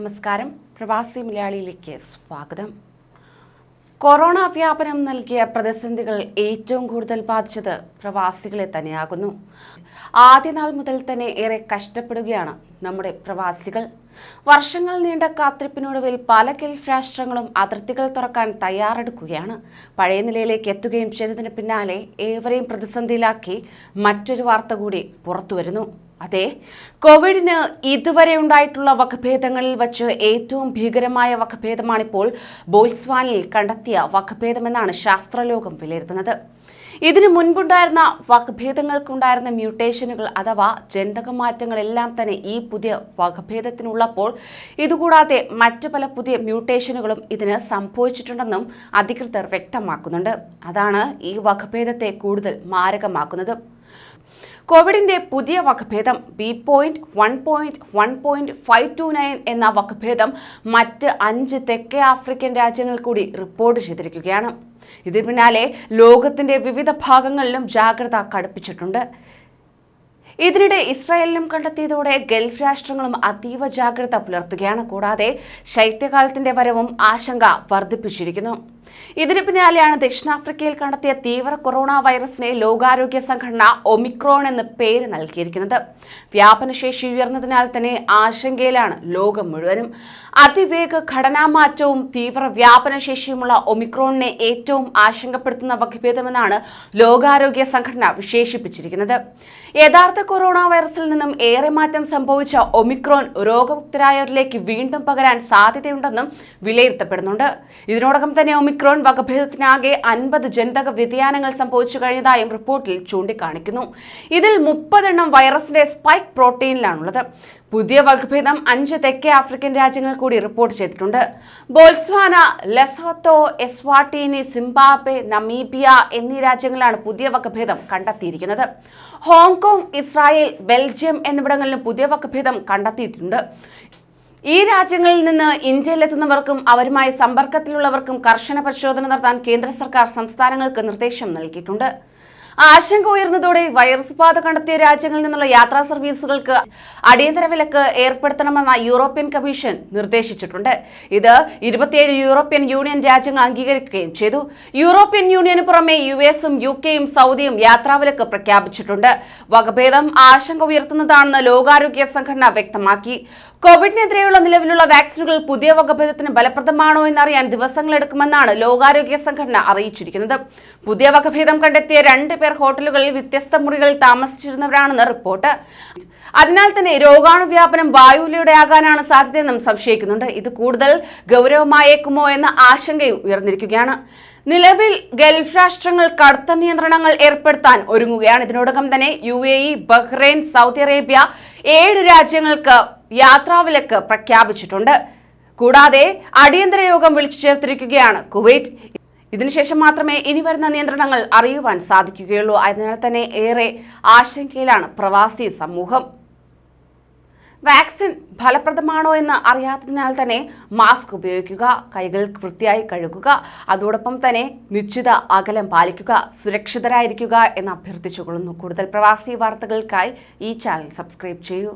നമസ്കാരം. പ്രവാസി മലയാളിയിലേക്ക് സ്വാഗതം. കൊറോണ വ്യാപനം നൽകിയ പ്രതിസന്ധികൾ ഏറ്റവും കൂടുതൽ ബാധിച്ചത് പ്രവാസികളെ തന്നെയാകുന്നു. ആദ്യ നാൾ മുതൽ തന്നെ ഏറെ കഷ്ടപ്പെടുകയാണ് നമ്മുടെ പ്രവാസികൾ. വർഷങ്ങൾ നീണ്ട കാത്തിരിപ്പിനൊടുവിൽ പല ഗൾഫ് രാഷ്ട്രങ്ങളും അതിർത്തികൾ തുറക്കാൻ തയ്യാറെടുക്കുകയാണ്. പഴയ നിലയിലേക്ക് എത്തുകയും ചെയ്തതിന് പിന്നാലെ ഏവരെയും പ്രതിസന്ധിയിലാക്കി മറ്റൊരു വാർത്ത കൂടി പുറത്തുവരുന്നു. അതെ കോവിഡിന് ഇതുവരെ ഉണ്ടായിട്ടുള്ള വകഭേദങ്ങളിൽ വച്ച് ഏറ്റവും ഭീകരമായ വകഭേദമാണിപ്പോൾ ബോൾസ്വാനിൽ കണ്ടെത്തിയ വകഭേദമെന്നാണ് ശാസ്ത്രലോകം വിലയിരുത്തുന്നത്. ഇതിനു മുൻപുണ്ടായിരുന്ന വകഭേദങ്ങൾക്കുണ്ടായിരുന്ന മ്യൂട്ടേഷനുകൾ അഥവാ ജനിതക മാറ്റങ്ങളെല്ലാം തന്നെ ഈ പുതിയ വകഭേദത്തിനുള്ളപ്പോൾ ഇതുകൂടാതെ മറ്റു പല പുതിയ മ്യൂട്ടേഷനുകളും ഇതിന് സംഭവിച്ചിട്ടുണ്ടെന്നും അധികൃതർ വ്യക്തമാക്കുന്നുണ്ട്. അതാണ് ഈ വകഭേദത്തെ കൂടുതൽ മാരകമാക്കുന്നത്. കോവിഡിന്റെ പുതിയ വകഭേദം B point one point one point five two nine എന്ന വകഭേദം മറ്റ് അഞ്ച് തെക്കേ ആഫ്രിക്കൻ രാജ്യങ്ങൾ കൂടി റിപ്പോർട്ട് ചെയ്തിരിക്കുകയാണ്. ഇതിന് പിന്നാലെ ലോകത്തിന്റെ വിവിധ ഭാഗങ്ങളിലും ജാഗ്രത കടുപ്പിച്ചിട്ടുണ്ട്. ഇതിനിടെ ഇസ്രായേലിനും കണ്ടെത്തിയതോടെ ഗൾഫ് രാഷ്ട്രങ്ങളും അതീവ ജാഗ്രത പുലർത്തുകയാണ്. കൂടാതെ ശൈത്യകാലത്തിന്റെ വരവും ആശങ്ക വർദ്ധിപ്പിച്ചിരിക്കുന്നു. ഇതിന് പിന്നാലെയാണ് ദക്ഷിണാഫ്രിക്കയിൽ കണ്ടെത്തിയ തീവ്ര കൊറോണ വൈറസിനെ ലോകാരോഗ്യ സംഘടന ഒമിക്രോൺ എന്ന് പേര് നൽകിയിരിക്കുന്നത്. വ്യാപനശേഷി ഉയർന്നതിനാൽ തന്നെ ആശങ്കയിലാണ് ലോകം മുഴുവനും. അതിവേഗ ഘടനാമാറ്റവും തീവ്ര വ്യാപനശേഷിയുമുള്ള ഒമിക്രോണിനെ ഏറ്റവും ആശങ്കപ്പെടുത്തുന്ന വകഭേദമെന്നാണ് ലോകാരോഗ്യ സംഘടന വിശേഷിപ്പിച്ചിരിക്കുന്നത്. യഥാർത്ഥ കൊറോണ വൈറസിൽ നിന്നും ഏറെ മാറ്റം സംഭവിച്ച ഒമിക്രോൺ രോഗമുക്തരായവരിലേക്ക് വീണ്ടും പകരാൻ സാധ്യതയുണ്ടെന്നും വിലയിരുത്തപ്പെടുന്നുണ്ട്. ഇതിനോടകം തന്നെ ഒമിക്രോൺ വകഭേദത്തിനാകെ അൻപത് ജനിതക വ്യതിയാനങ്ങൾ സംഭവിച്ചു കഴിഞ്ഞതായും റിപ്പോർട്ടിൽ ചൂണ്ടിക്കാണിക്കുന്നു. ഇതിൽ മുപ്പതെണ്ണം വൈറസിന്റെ സ്പൈക്ക് പ്രോട്ടീനിലാണുള്ളത് പുതിയ വകഭേദം അഞ്ച് തെക്കേ ആഫ്രിക്കൻ രാജ്യങ്ങൾ കൂടി റിപ്പോർട്ട് ചെയ്തിട്ടുണ്ട്. Botswana Lesotho Eswatini Zimbabwe Namibia എന്നീ രാജ്യങ്ങളിലാണ് പുതിയ വകഭേദം കണ്ടെത്തിയിരിക്കുന്നത്. ഹോങ്കോങ് ഇസ്രായേൽ ബെൽജിയം എന്നിവിടങ്ങളിലും പുതിയ വകഭേദം കണ്ടെത്തിയിട്ടുണ്ട്. ഈ രാജ്യങ്ങളിൽ നിന്ന് ഇന്ത്യയിലെത്തുന്നവർക്കും അവരുമായി സമ്പർക്കത്തിലുള്ളവർക്കും കർശന പരിശോധന നടത്താൻ കേന്ദ്ര സർക്കാർ സംസ്ഥാനങ്ങൾക്ക് നിർദ്ദേശം നൽകിയിട്ടുണ്ട്. ആശങ്ക ഉയർന്നതോടെ വൈറസ് ബാധ കണ്ടെത്തിയ രാജ്യങ്ങളിൽ നിന്നുള്ള യാത്രാ സർവീസുകൾക്ക് അടിയന്തര വിലക്ക് ഏർപ്പെടുത്തണമെന്ന യൂറോപ്യൻ കമ്മീഷൻ നിർദ്ദേശിച്ചിട്ടുണ്ട്. ഇത് ഇരുപത്തിയേഴ് യൂറോപ്യൻ യൂണിയൻ രാജ്യങ്ങൾ അംഗീകരിക്കുകയും ചെയ്തു. യൂറോപ്യൻ യൂണിയന് പുറമെ യു എസും യു കെയും സൗദിയും യാത്രാവിലക്ക് പ്രഖ്യാപിച്ചിട്ടുണ്ട്. വകഭേദം ആശങ്ക ഉയർത്തുന്നതാണെന്ന് ലോകാരോഗ്യ സംഘടന വ്യക്തമാക്കി. കോവിഡിനെതിരെയുള്ള നിലവിലുള്ള വാക്സിനുകൾ പുതിയ വകഭേദത്തിന് ഫലപ്രദമാണോ എന്നറിയാൻ ദിവസങ്ങളെടുക്കുമെന്നാണ് ലോകാരോഗ്യ സംഘടന അറിയിച്ചിരിക്കുന്നത്. പുതിയ വകഭേദം കണ്ടെത്തിയ രണ്ട് പേർ ഹോട്ടലുകളിൽ വ്യത്യസ്ത മുറികളിൽ താമസിച്ചിരുന്നവരാണെന്ന് റിപ്പോർട്ട്. അതിനാൽ തന്നെ രോഗാണു വ്യാപനം വായുവിലൂടെ ആകാനാണ് സാധ്യതയെന്നും സംശയിക്കുന്നുണ്ട്. ഇത് കൂടുതൽ ഗൗരവമായേക്കുമോ എന്ന ആശങ്കയും ഉയർന്നിരിക്കുകയാണ്. നിലവിൽ ഗൾഫ് രാഷ്ട്രങ്ങൾ കടുത്ത നിയന്ത്രണങ്ങൾ ഏർപ്പെടുത്താൻ ഒരുങ്ങുകയാണ്. ഇതിനോടകം തന്നെ U A E Bahrain Saudi Arabia ഏഴ് രാജ്യങ്ങൾക്ക് യാത്രാവിലക്ക് പ്രഖ്യാപിച്ചിട്ടുണ്ട്. കൂടാതെ അടിയന്തര യോഗം വിളിച്ചു ചേർത്തിരിക്കുകയാണ് കുവൈറ്റ്. ഇതിനുശേഷം മാത്രമേ ഇനി വരുന്ന നിയന്ത്രണങ്ങൾ അറിയുവാൻ സാധിക്കുകയുള്ളൂ. അതിനാൽ തന്നെ ഏറെ ആശങ്കയിലാണ് പ്രവാസി സമൂഹം. വാക്സിൻ ഫലപ്രദമാണോ എന്ന് അറിയാത്തതിനാൽ തന്നെ മാസ്ക് ഉപയോഗിക്കുക കൈകൾ വൃത്തിയായി കഴുകുക അതോടൊപ്പം തന്നെ നിശ്ചിത അകലം പാലിക്കുക സുരക്ഷിതരായിരിക്കുക എന്ന് അഭ്യർത്ഥിച്ചുകൊള്ളുന്നു. കൂടുതൽ പ്രവാസി വാർത്തകൾക്കായി ഈ ചാനൽ സബ്സ്ക്രൈബ് ചെയ്യൂ.